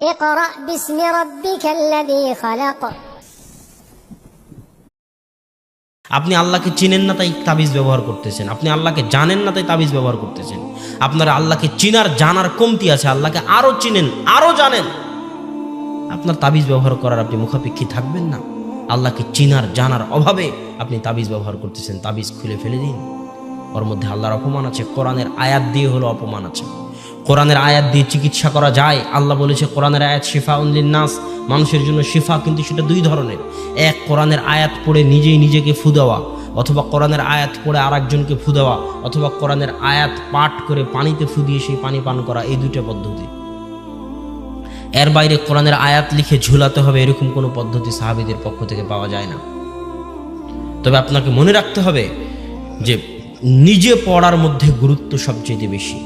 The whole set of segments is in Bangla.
اقرأ باسم ربك الذي خلق আপনি আল্লাহকে চিনেন না তাই তাবিজ ব্যবহার করতেছেন আপনি আল্লাহকে জানেন না তাই তাবিজ ব্যবহার করতেছেন আপনার আল্লাহকে চিনার জানার কমতি আছে আল্লাহকে আরও চিনেন আরও জানেন আপনার তাবিজ ব্যবহার করার আপনি মুখাপেক্ষী থাকবেন না আল্লাহকে চিনার জানার অভাবে আপনি তাবিজ ব্যবহার করতেছেন তাবিজ খুলে ফেলে দিন ওর মধ্যে আল্লাহর অপমান আছে কোরআনের আয়াত দিয়ে হলো অপমান আছে কোরআনের আয়াত দিয়ে চিকিৎসা করা যায়। আল্লাহ বলেছে, কোরআনের আয়াত শিফা নাস মানুষের জন্য শিফা কিন্তু সেটা দুই ধরনের। এক, কোরআনের আয়াত পড়ে নিজেই নিজেকে ফু দেওয়া, অথবা কোরআনের আয়াত পড়ে আর একজনকে ফু দেওয়া, অথবা কোরআনের আয়াত পাঠ করে পানিতে ফু দিয়ে সেই পানি পান করা, এই দুইটা পদ্ধতি। এর বাইরে কোরআনের আয়াত লিখে ঝুলাতে হবে, এরকম কোনো পদ্ধতি সাহাবিদের পক্ষ থেকে পাওয়া যায় না। তবে আপনাকে মনে রাখতে হবে যে, নিজে পড়ার মধ্যে গুরুত্ব সবচেয়ে বেশি।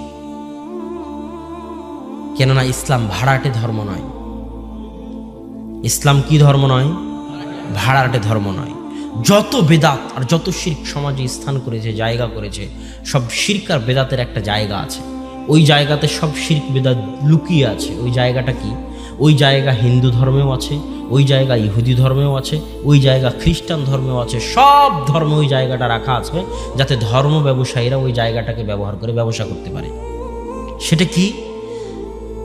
কেননা ইসলাম ভাড়াটে ধর্ম নয়। ইসলাম কি ধর্ম নয়? ভাড়াটে ধর্ম নয়। যত বেদাত আর যত শির্ক সমাজে স্থান করেছে, জায়গা করেছে, সব শির্ক আর বেদাতের একটা জায়গা আছে। ওই জায়গাতে সব শির্ক বেদাত লুকিয়ে আছে। ওই জায়গাটা কি? ওই জায়গা হিন্দু ধর্মেও আছে, ওই জায়গা ইহুদি ধর্মেও আছে, ওই জায়গা খ্রিস্টান ধর্মেও আছে। সব ধর্মে ওই জায়গাটা রাখা আছে, যাতে ধর্ম ব্যবসায়ীরা ওই জায়গাটাকে ব্যবহার করে ব্যবসা করতে পারে। সেটা কি?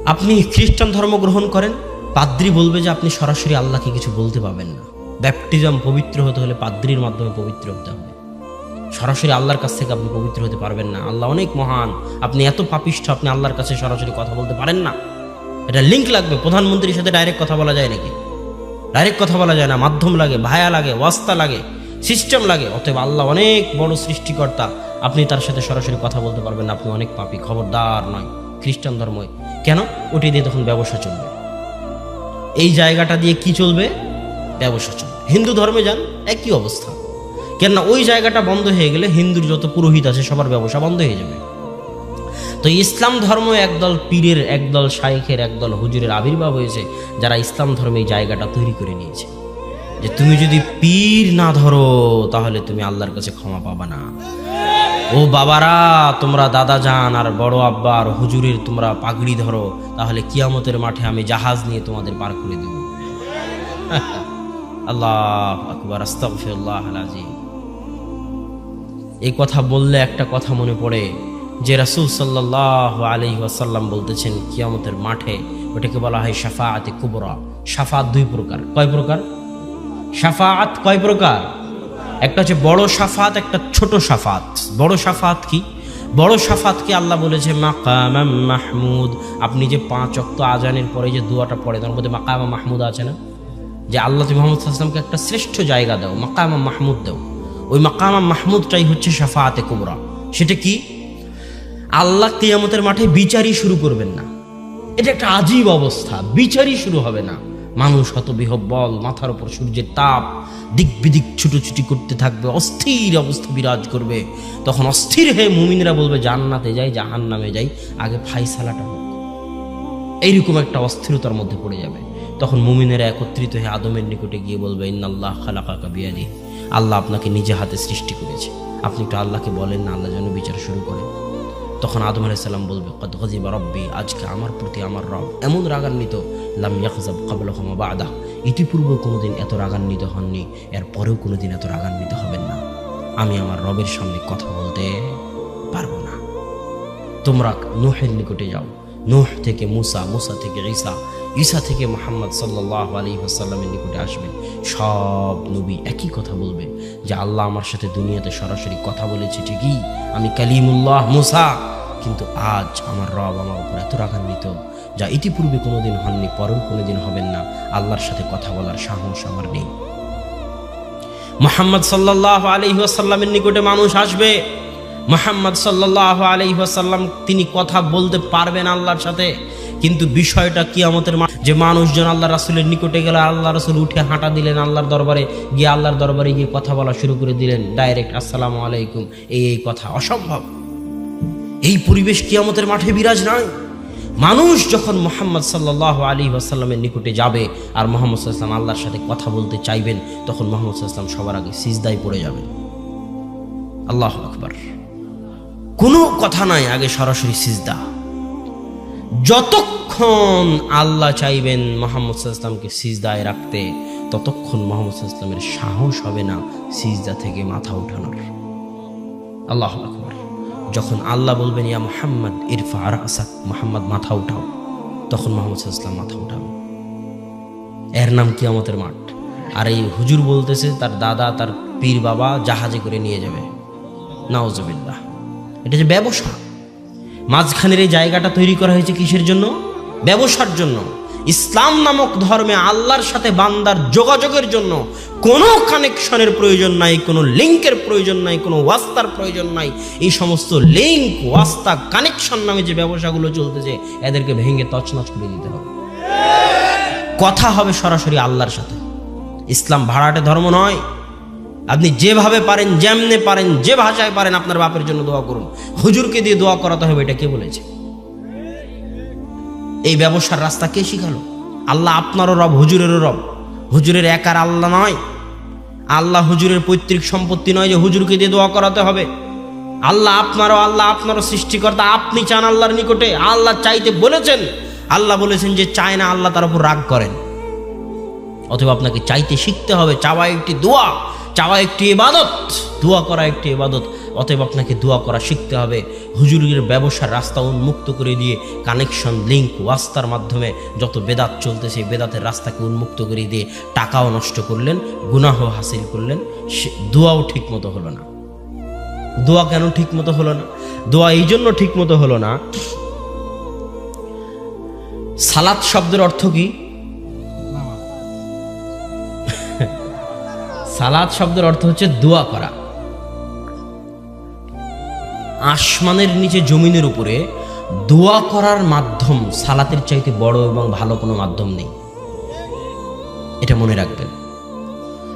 আপনি খ্রিস্টান ধর্ম গ্রহণ করেন, পাদ্রি বলবে যে আপনি সরাসরি আল্লাহকে কিছু বলতে পাবেন না। ব্যাপটিজম পবিত্র হতে হলে পাদ্রির মাধ্যমে পবিত্র হতে হবে। সরাসরি আল্লাহর কাছ থেকে আপনি পবিত্র হতে পারবেন না। আল্লাহ অনেক মহান। আপনি এত পাপিষ্ঠ, আপনি আল্লাহর কাছে সরাসরি কথা বলতে পারেন না। এটা লিঙ্ক লাগবে। প্রধানমন্ত্রীর সাথে ডাইরেক্ট কথা বলা যায় নাকি? ডাইরেক্ট কথা বলা যায় না। মাধ্যম লাগে, ভায়া লাগে, ওয়াস্তা লাগে সিস্টেম লাগে। অতএব আল্লাহ অনেক বড় সৃষ্টিকর্তা। আপনি তার সাথে সরাসরি কথা বলতে পারবেন না। আপনি অনেক পাপি, খবরদার নয়। খ্রিস্টান ধর্মই। কেন? ওটি দিয়ে তখন ব্যবসা চলবে। এই জায়গাটা দিয়ে কি চলবে? ব্যবসা চলবে। হিন্দু ধর্মে যান, একই অবস্থা। কেননা ওই জায়গাটা বন্ধ হয়ে গেলে হিন্দুর যত পুরোহিত আছে, সবার ব্যবসা বন্ধ হয়ে যাবে। তো ইসলাম ধর্ম একদল পীরের, একদল শাইখের, একদল হুজুরের আবির্ভাব হয়েছে, যারা ইসলাম ধর্মে এই জায়গাটা তৈরি করে নিয়েছে। যে তুমি যদি পীর না ধরো, তাহলে তুমি আল্লাহর কাছে ক্ষমা পাবা না। ও বাবারা, তোমরা দাদা যান আর বড় আব্বা আর হুজুরের তোমরা পাগড়ি ধরো, তাহলে কিয়ামতের মাঠে আমি জাহাজ নিয়ে তোমাদের পার করে দেব। আল্লাহ এই কথা বললে একটা কথা মনে পড়ে, যে রাসূল সাল্লাহ আলী ওয়াসাল্লাম বলতেছেন, কিয়ামতের মাঠে ওটাকে বলা হয় সাফাআতে কুবরা। সাফাত দুই প্রকার। কয় প্রকার? সাফাআত কয় প্রকার? একটা হচ্ছে বড় সাফাত, একটা ছোট সাফাত। বড় সাফাত কি? বড় সাফাতকে আল্লাহ বলেছে, মাকামাম মাহমুদ আপনি যে পাঁচ অক্ত আজানের পরে যে দুয়াটা পড়ে তার মধ্যে মাকামা মাহমুদ আছে না? যে আল্লাহ তুমি মোহাম্মদ আসলামকে একটা শ্রেষ্ঠ জায়গা দাও, মাকামা মাহমুদ দাও। ওই মাকামা মাহমুদটাই হচ্ছে সাফাতে কুবরা। সেটা কি? আল্লাহ কিয়ামতের মাঠে বিচারই শুরু করবেন না। এটা একটা আজীব অবস্থা, বিচারই শুরু হবে না। মানুষ হত বিহব্বল, মাথার উপর সূর্যের তাপ দিক বিদিক ছুটোছুটি করতে থাকবে, অস্থির অবস্থা বিরাজ করবে। তখন অস্থির হয়ে মুমিনরা বলবে, জান্নাতে যাই জাহান নামে যাই, আগে ফাইসালাটা হোক। এইরকম একটা অস্থিরতার মধ্যে পড়ে যাবে। তখন মুমিনেরা একত্রিত হয়ে আদমের নিকটে গিয়ে বলবে, ইন্নাল্লাহ খালাকা কাবিয়াদি আল্লাহ আপনাকে নিজে হাতে সৃষ্টি করেছে। আপনি একটু আল্লাহকে বলেন না, আল্লাহ যেন বিচার শুরু করে। তখন আদম আলাইসাল্লাম বলবে, কদ গজিবা রব্বি, আজকে আমার প্রতি আমার রব এমন রাগান্বিত, লাম ইয়াকজাব কাবল হমা বা আদা ইতিপূর্বে কোনোদিন এত রাগান্বিত হননি এর পরেও কোনোদিন এত রাগান্বিত হবেন না। আমি আমার রবের সামনে কথা বলতে পারব না। তোমরা নোহের নিকটে যাও নোহ থেকে মুসা মুসা থেকে ঈসা ঈসা থেকে মোহাম্মদ সাল্লাহ আলী আসাল্লামের নিকটে আসবেন। সব নবী একই কথা বলবে যে, আল্লাহ আমার সাথে দুনিয়াতে সরাসরি কথা বলেছে ঠিকই, আমি কালিমুল্লাহ মুসা, কিন্তু আজ আমার রব আমার উপর এত রাগান্বিত যা ইতিপূর্বে কোনোদিন হননি, পরেও কোনোদিন হবেন না। আল্লাহর সাথে কথা বলার সাহস আমার নেই। মোহাম্মদ সাল্লাহ আলী আসাল্লামের নিকটে মানুষ আসবে। মোহাম্মদ সাল্লাহ আলী আসাল্লাম তিনি কথা বলতে পারবেন আল্লাহর সাথে, কিন্তু বিষয়টা কিয়ামতের মা- যে মানুষজন আল্লাহ রাসুলের নিকটে গেলে আল্লাহ রাসুল উঠে হাঁটা দিলেন আল্লাহর দরবারে, গিয়ে আল্লাহর দরবারে গিয়ে কথা বলা শুরু করে দিলেন, ডাইরেক্ট আসসালামু আলাইকুম, এই এই কথা অসম্ভব। এই পরিবেশ কিয়ামতের মাঠে বিরাজ নয়। মানুষ যখন মোহাম্মদ সাল্লাহ আলী আসাল্লামের নিকটে যাবে, আর মোহাম্মদ সাল্লাম আল্লাহর সাথে কথা বলতে চাইবেন, তখন মোহাম্মদ সাল্লাম সবার আগে সিজদায় পড়ে যাবেন। আল্লাহ আকবার। কোনো কথা নাই, আগে সরাসরি সিজদা। যতক্ষণ আল্লাহ চাইবেন মোহাম্মদ ইসলামকে সিজদায় রাখতে, ততক্ষণ মোহাম্মদ ইসলামের সাহস হবে না সিজদা থেকে মাথা উঠানোর। আল্লাহ যখন আল্লাহ বলবেন, ইয়া মোহাম্মদ, ইরফা আর আসাক মোহাম্মদ, মাথা উঠাও। তখন মোহাম্মদ ইসলাম মাথা উঠাবে এর নাম কিয়ামতের মাঠ। আর এই হুজুর বলতেছে, তার দাদা, তার পীর বাবা জাহাজে করে নিয়ে যাবে। নাওজবিল্লাহ এটা যে ব্যবসা। মাঝখানের এই জায়গাটা তৈরি করা হয়েছে কিসের জন্য? ব্যবসার জন্য। ইসলাম নামক ধর্মে আল্লাহর সাথে বান্দার যোগাযোগের জন্য কোনো কানেকশনের প্রয়োজন নাই, কোনো লিঙ্কের প্রয়োজন নাই, কোনো ওয়াস্তার প্রয়োজন নাই। এই সমস্ত লিঙ্ক, ওয়াস্তা, কানেকশন নামে যে ব্যবসাগুলো চলতেছে, এদেরকে ভেঙে তছনছ করে দিতে হবে। কথা হবে সরাসরি আল্লাহর সাথে। ইসলাম ভাড়াটে ধর্ম নয়। আপনি যেভাবে পারেন, যেমনে পারেন, যে ভাষায় পারেন আপনার বাপের জন্য দোয়া করুন। হুজুরকে দিয়ে দোয়া করাতে হবে, এটা কে বলেছে? এই ব্যবসার রাস্তা কে শিখালো? আল্লাহ আপনারও রব, হুজুরেরও রব। হুজুরের একার আল্লাহ নয়। আল্লাহ হুজুরের পৈতৃক সম্পত্তি নয় যে হুজুরকে দিয়ে দোয়া করাতে হবে। আল্লাহ আপনারও আল্লাহ আপনারও সৃষ্টিকর্তা, আপনি চান আল্লাহর নিকটে। আল্লাহ চাইতে বলেছেন, আল্লাহ বলেছেন যে চায় না আল্লাহ তার উপর রাগ করেন। অথবা আপনাকে চাইতে শিখতে হবে, চাওয়া একটি দোয়া। চাওয়া একটি ইবাদত, দোয়া করা একটি ইবাদত। অতএব আপনাকে দোয়া করা শিখতে হবে। হুজুরের ব্যবসার রাস্তা উন্মুক্ত করে দিয়ে কানেকশন লিঙ্ক ওয়াস্তার মাধ্যমে যত বেদাত চলতেছে বেদাতের রাস্তাকে উন্মুক্ত করে দিয়ে টাকাও নষ্ট করলেন গুনাহ হাসিল করলেন দোয়াও ঠিক মতো হলো না। দোয়া কেন ঠিক মতো হলো না? দোয়া এই জন্য ঠিক মতো হলো না, সালাত শব্দের অর্থ কি? সালাদ শব্দের অর্থ হচ্ছে দোয়া করা। আসমানের নিচে জমিনের উপরে দোয়া করার মাধ্যম সালাতের চাইতে বড় এবং ভালো কোনো মাধ্যম নেই। এটা মনে রাখবেন।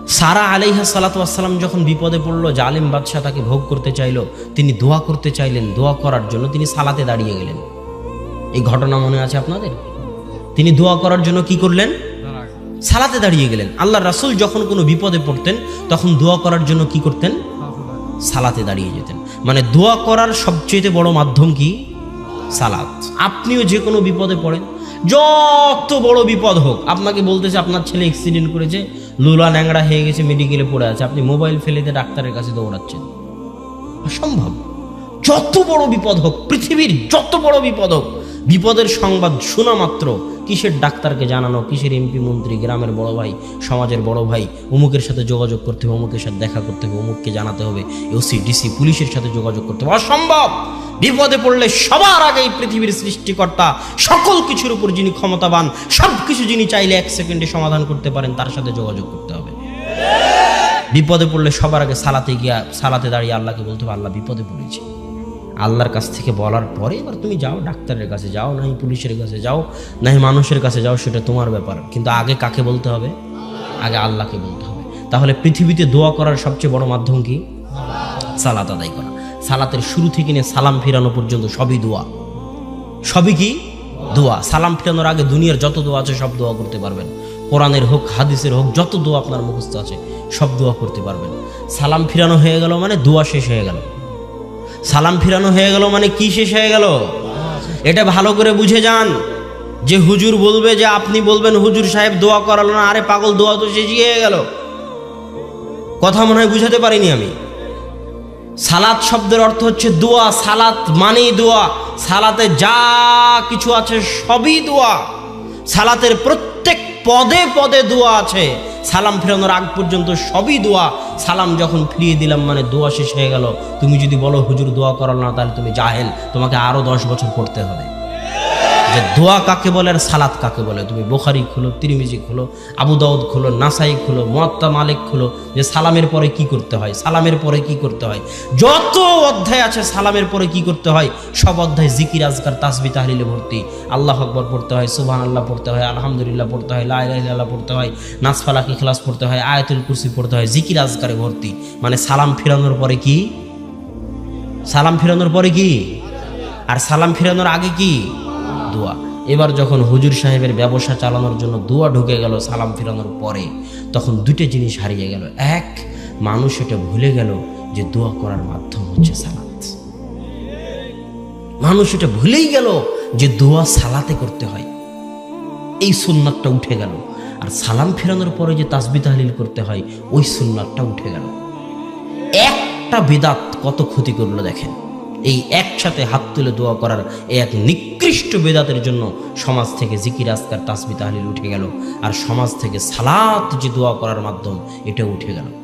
সারা আলাইহা সালাতাম যখন বিপদে পড়ল, জালিম বাদশাহ তাকে ভোগ করতে চাইলো, তিনি দোয়া করতে চাইলেন, দোয়া করার জন্য তিনি সালাতে দাঁড়িয়ে গেলেন। এই ঘটনা মনে আছে আপনাদের? তিনি দোয়া করার জন্য কি করলেন? সালাতে দাঁড়িয়ে গেলেন। আল্লাহ রাসুল যখন কোনো বিপদে পড়তেন, তখন দোয়া করার জন্য কি করতেন? সালাতে দাঁড়িয়ে যেতেন। মানে দোয়া করার সবচেয়ে বড় মাধ্যম কি? সালাত। আপনিও যে কোনো বিপদে পড়েন, যত বড় বিপদ হোক, আপনাকে বলতেছে, আপনার ছেলে অ্যাক্সিডেন্ট করেছে, লুলা ন্যাংরা হয়ে গেছে মেডিকেলে পড়ে আছে, আপনি মোবাইল ফেলে দিয়ে ডাক্তারের কাছে দৌড়াচ্ছেন। অসম্ভব। যত বড় বিপদ হোক, পৃথিবীর যত বড় বিপদ হোক, বিপদের সংবাদ শোনা মাত্র কিসের ডাক্তারকে জানানো? কিসের এমপি মন্ত্রী, গ্রামের বড় ভাই, সমাজের বড় ভাই? অমুকের সাথে যোগাযোগ করতে হবে, অমুকের সাথে দেখা করতে হবে, অমুককে জানাতে হবে। ওসি ডিসি পুলিশের সাথে যোগাযোগ করতে হবে। অসম্ভব! বিপদে পড়লে সবার আগে এই পৃথিবীর সৃষ্টিকর্তা, সকল কিছুর উপর যিনি ক্ষমতাবান, সব কিছু যিনি চাইলে এক সেকেন্ডে সমাধান করতে পারেন, তার সাথে যোগাযোগ করতে হবে। বিপদে পড়লে সবার আগে সালাতে গিয়া, সালাতে দাঁড়িয়ে আল্লাহকে বলতে হবে, আল্লাহ বিপদে পড়েছি। আল্লাহর কাছ থেকে বলার পরে এবার তুমি যাও, ডাক্তারের কাছে যাও নাই পুলিশের কাছে যাও নাই মানুষের কাছে যাও, সেটা তোমার ব্যাপার। কিন্তু আগে কাকে বলতে হবে? আগে আল্লাহকে বলতে হবে। তাহলে পৃথিবীতে দোয়া করার সবচেয়ে বড় মাধ্যম কি? সালাত আদায় করা। সালাতের শুরু থেকে নিয়ে সালাম ফিরানো পর্যন্ত সবই দোয়া। সবই কি? দোয়া। সালাম ফিরানোর আগে দুনিয়ার যত দোয়া আছে সব দোয়া করতে পারবেন। কোরআনের হোক, হাদিসের হোক, যত দোয়া আপনার মুখস্থ আছে, সব দোয়া করতে পারবেন। সালাম ফিরানো হয়ে গেল মানে দোয়া শেষ হয়ে গেল। সালাম ফিরানো হয়ে গেল মানে কি শেষ হয়ে গেল? এটা ভালো করে বুঝে যান। যে হুজুর বলবে যে আপনি বলবেন, হুজুর সাহেব দোয়া করালো না, আরে পাগল, দোয়া তো শেষই হয়ে গেল। কথা মনে হয় বুঝাতে পারিনি আমি। সালাত শব্দের অর্থ হচ্ছে দোয়া। সালাত মানেই দোয়া। সালাতে যা কিছু আছে সবই দোয়া। সালাতের প্রত্যেক পদে পদে দোয়া আছে। সালাম ফেরানোর আগ পর্যন্ত সবই দোয়া। সালাম যখন ফিরিয়ে দিলাম মানে দোয়া শেষ হয়ে গেল। তুমি যদি বলো, হুজুর, দোয়া করাল না, তাহলে তুমি জাহেল। তোমাকে আরও দশ বছর পড়তে হবে। যে দোয়া কাকে বলে আর সালাত কাকে বলে? তুমি বোখারি খুলো, তিরমিজি খুলো, আবু দাউদ খুলো, নাসাই খুলো, মোয়াত্তা মালিক খুলো, যে সালামের পরে কি করতে হয়? সালামের পরে কি করতে হয়? যত অধ্যায় আছে সালামের পরে কি করতে হয়? সব অধ্যায় জিকির, আজকার, তাসবি, তাহলিলে ভর্তি। আল্লাহ আকবর পড়তে হয় সুবহান আল্লাহ পড়তে হয়, আলহামদুলিল্লাহ পড়তে হয় লাইলাহ পড়তে হয় নাসফালাকি খিলাস পড়তে হয়, আয়াতুল কুরসি পড়তে হয়, জিকির, আজকারে ভর্তি। মানে সালাম ফিরানোর পরে কি? সালাম ফিরানোর পরে কি? আর সালাম ফিরানোর আগে কি? দোয়া। এবার যখন হুজুর সাহেবের ব্যবসা চালানোর জন্য দোয়া ঢুকে গেল সালাম ফিরানোর পরে, তখন দুটো জিনিস হারিয়ে গেল। এক, মানুষ এটা ভুলে গেল যে দোয়া করার মাধ্যম হচ্ছে সালাত। মানুষ এটা ভুলেই গেল যে দোয়া সালাতে করতে হয়। এই সুন্নাতটা উঠে গেল। আর সালাম ফেরানোর পরে যে তাসবি তাহলিল করতে হয়, ওই সুন্নাতটা উঠে গেল। একটা বেদাত কত ক্ষতি করল দেখেন। এই একসাথে হাত তুলে দোয়া করার এই এক নিকৃষ্ট বেদাতের জন্য সমাজ থেকে জিকির, আজকার তাসমি তাহলিল উঠে গেল। আর সমাজ থেকে সালাত যে দোয়া করার মাধ্যম এটা উঠে গেল।